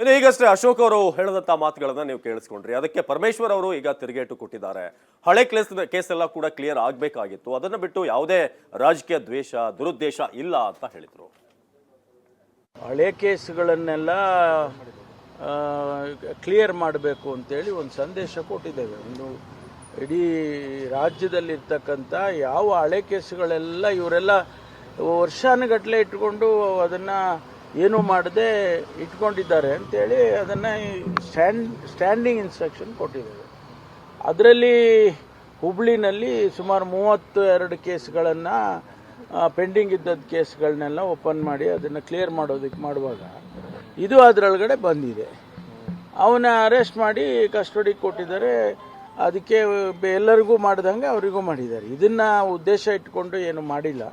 ಇನ್ನು ಈಗಷ್ಟೇ ಅಶೋಕ್ ಅವರು ಹೇಳಿದಂಥ ಮಾತುಗಳನ್ನ ನೀವು ಕೇಳಿಸ್ಕೊಂಡ್ರಿ. ಅದಕ್ಕೆ ಪರಮೇಶ್ವರ್ ಅವರು ಈಗ ತಿರುಗೇಟು ಕೊಟ್ಟಿದ್ದಾರೆ. ಹಳೆ ಕೇಸ್ ಕೇಸ್ ಎಲ್ಲ ಕೂಡ ಕ್ಲಿಯರ್ ಆಗಬೇಕಾಗಿತ್ತು. ಅದನ್ನು ಬಿಟ್ಟು ಯಾವುದೇ ರಾಜಕೀಯ ದ್ವೇಷ, ದುರುದ್ದೇಶ ಇಲ್ಲ ಅಂತ ಹೇಳಿದರು. ಹಳೆ ಕೇಸ್ಗಳನ್ನೆಲ್ಲ ಕ್ಲಿಯರ್ ಮಾಡಬೇಕು ಅಂತೇಳಿ ಒಂದು ಸಂದೇಶ ಕೊಟ್ಟಿದ್ದೇವೆ. ಒಂದು ಇಡೀ ರಾಜ್ಯದಲ್ಲಿರ್ತಕ್ಕಂಥ ಯಾವ ಹಳೆ ಕೇಸ್ಗಳೆಲ್ಲ ಇವರೆಲ್ಲ ವರ್ಷಾನುಗಟ್ಟಲೆ ಇಟ್ಕೊಂಡು ಅದನ್ನು ಏನು ಮಾಡದೆ ಇಟ್ಕೊಂಡಿದ್ದಾರೆ ಅಂತೇಳಿ ಅದನ್ನು ಸ್ಟ್ಯಾಂಡ್, ಸ್ಟ್ಯಾಂಡಿಂಗ್ ಇನ್ಸ್ಟ್ರಕ್ಷನ್ ಕೊಟ್ಟಿದ್ದಾರೆ. ಅದರಲ್ಲಿ ಹುಬ್ಳಿನಲ್ಲಿ ಸುಮಾರು ಮೂವತ್ತು ಎರಡು ಕೇಸ್ಗಳನ್ನು ಪೆಂಡಿಂಗ್ ಇದ್ದದ್ದು ಕೇಸ್ಗಳನ್ನೆಲ್ಲ ಓಪನ್ ಮಾಡಿ ಅದನ್ನು ಕ್ಲಿಯರ್ ಮಾಡೋದಕ್ಕೆ ಮಾಡುವಾಗ ಇದು ಅದರೊಳಗಡೆ ಬಂದಿದೆ. ಅವನ ಅರೆಸ್ಟ್ ಮಾಡಿ ಕಸ್ಟಡಿಗೆ ಕೊಟ್ಟಿದ್ದಾರೆ. ಅದಕ್ಕೆ ಎಲ್ಲರಿಗೂ ಮಾಡ್ದಂಗೆ ಅವರಿಗೂ ಮಾಡಿದ್ದಾರೆ. ಇದನ್ನು ಉದ್ದೇಶ ಇಟ್ಕೊಂಡು ಏನು ಮಾಡಿಲ್ಲ.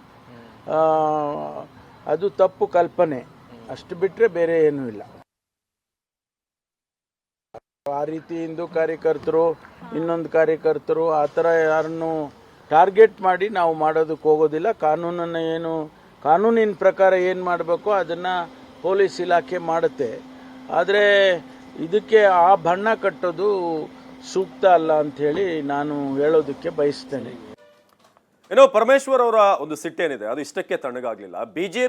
ಅದು ತಪ್ಪು ಕಲ್ಪನೆ. ಅಷ್ಟು ಬಿಟ್ಟರೆ ಬೇರೆ ಏನೂ ಇಲ್ಲ. ಆ ರೀತಿ ಹಿಂದೂ ಕಾರ್ಯಕರ್ತರು, ಇನ್ನೊಂದು ಕಾರ್ಯಕರ್ತರು, ಆ ಥರ ಯಾರನ್ನು ಟಾರ್ಗೆಟ್ ಮಾಡಿ ನಾವು ಮಾಡೋದಕ್ಕೆ ಹೋಗೋದಿಲ್ಲ. ಕಾನೂನನ್ನು ಏನು, ಕಾನೂನಿನ ಪ್ರಕಾರ ಏನು ಮಾಡಬೇಕು ಅದನ್ನು ಪೊಲೀಸ್ ಇಲಾಖೆ ಮಾಡುತ್ತೆ. ಆದರೆ ಇದಕ್ಕೆ ಆ ಬಣ್ಣ ಕಟ್ಟೋದು ಸೂಕ್ತ ಅಲ್ಲ ಅಂಥೇಳಿ ನಾನು ಹೇಳೋದಕ್ಕೆ ಬಯಸ್ತೇನೆ. ಇನ್ನು ಪರಮೇಶ್ವರ್ ಅವರ ಒಂದು ಸಿಟ್ಟೇನಿದೆ ಅದು ಇಷ್ಟಕ್ಕೆ ತಣ್ಣಗಾಗ್ಲಿಲ್ಲ.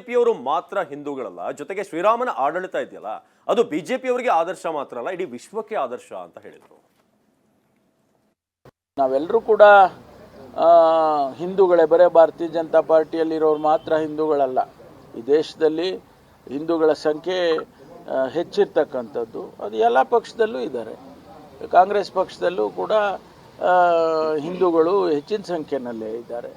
ಪಿಯವರು ಮಾತ್ರ ಹಿಂದೂಗಳಲ್ಲ, ಜೊತೆಗೆ ಶ್ರೀರಾಮನ ಆಡಳಿತ ಇದೆಯಲ್ಲ, ಅದು ಬಿಜೆಪಿಯವರಿಗೆ ಆದರ್ಶ ಮಾತ್ರ ಅಲ್ಲ, ಇಡೀ ವಿಶ್ವಕ್ಕೆ ಆದರ್ಶ ಅಂತ ಹೇಳಿದರು. ನಾವೆಲ್ಲರೂ ಕೂಡ ಹಿಂದೂಗಳೇ, ಬರೇ ಭಾರತೀಯ ಜನತಾ ಪಾರ್ಟಿಯಲ್ಲಿರೋರು ಮಾತ್ರ ಹಿಂದೂಗಳಲ್ಲ. ಈ ದೇಶದಲ್ಲಿ ಹಿಂದೂಗಳ ಸಂಖ್ಯೆ ಹೆಚ್ಚಿರ್ತಕ್ಕಂಥದ್ದು, ಅದು ಎಲ್ಲ ಪಕ್ಷದಲ್ಲೂ ಇದ್ದಾರೆ. ಕಾಂಗ್ರೆಸ್ ಪಕ್ಷದಲ್ಲೂ ಕೂಡ ಹಿಂದೂಗಳು ಹೆಚ್ಚಿನ ಸಂಖ್ಯೆಯಲ್ಲೇ ಇದ್ದಾರೆ.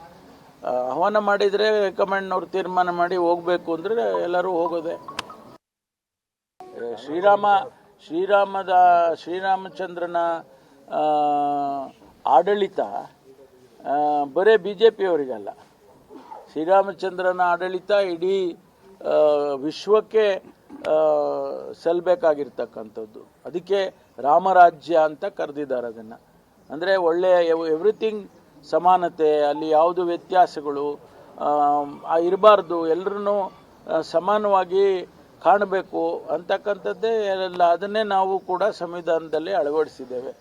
ಆಹ್ವಾನ ಮಾಡಿದರೆ ಹೈಕಮಾಂಡ್ನವ್ರು ತೀರ್ಮಾನ ಮಾಡಿ ಹೋಗಬೇಕು ಅಂದರೆ ಎಲ್ಲರೂ ಹೋಗೋದೆ. ಶ್ರೀರಾಮ, ಶ್ರೀರಾಮದ, ಶ್ರೀರಾಮಚಂದ್ರನ ಆಡಳಿತ ಬರೀ ಬಿ ಜೆ ಪಿಯವರಿಗಲ್ಲ ಶ್ರೀರಾಮಚಂದ್ರನ ಆಡಳಿತ ಇಡೀ ವಿಶ್ವಕ್ಕೆ ಸಲ್ಲಬೇಕಾಗಿರ್ತಕ್ಕಂಥದ್ದು ಅದಕ್ಕೆ ರಾಮರಾಜ್ಯ ಅಂತ ಕರೆದಿದ್ದಾರೆ ಅದನ್ನು. ಅಂದರೆ ಒಳ್ಳೆಯ ಎವ್ರಿಥಿಂಗ್ ಸಮಾನತೆ, ಅಲ್ಲಿ ಯಾವುದು ವ್ಯತ್ಯಾಸಗಳು ಇರಬಾರ್ದು ಎಲ್ಲರೂ ಸಮಾನವಾಗಿ ಕಾಣಬೇಕು ಅಂತಕ್ಕಂಥದ್ದೇ ಎಲ್ಲ, ಅದನ್ನೇ ನಾವು ಕೂಡ ಸಂವಿಧಾನದಲ್ಲಿ ಅಳವಡಿಸಿದ್ದೇವೆ.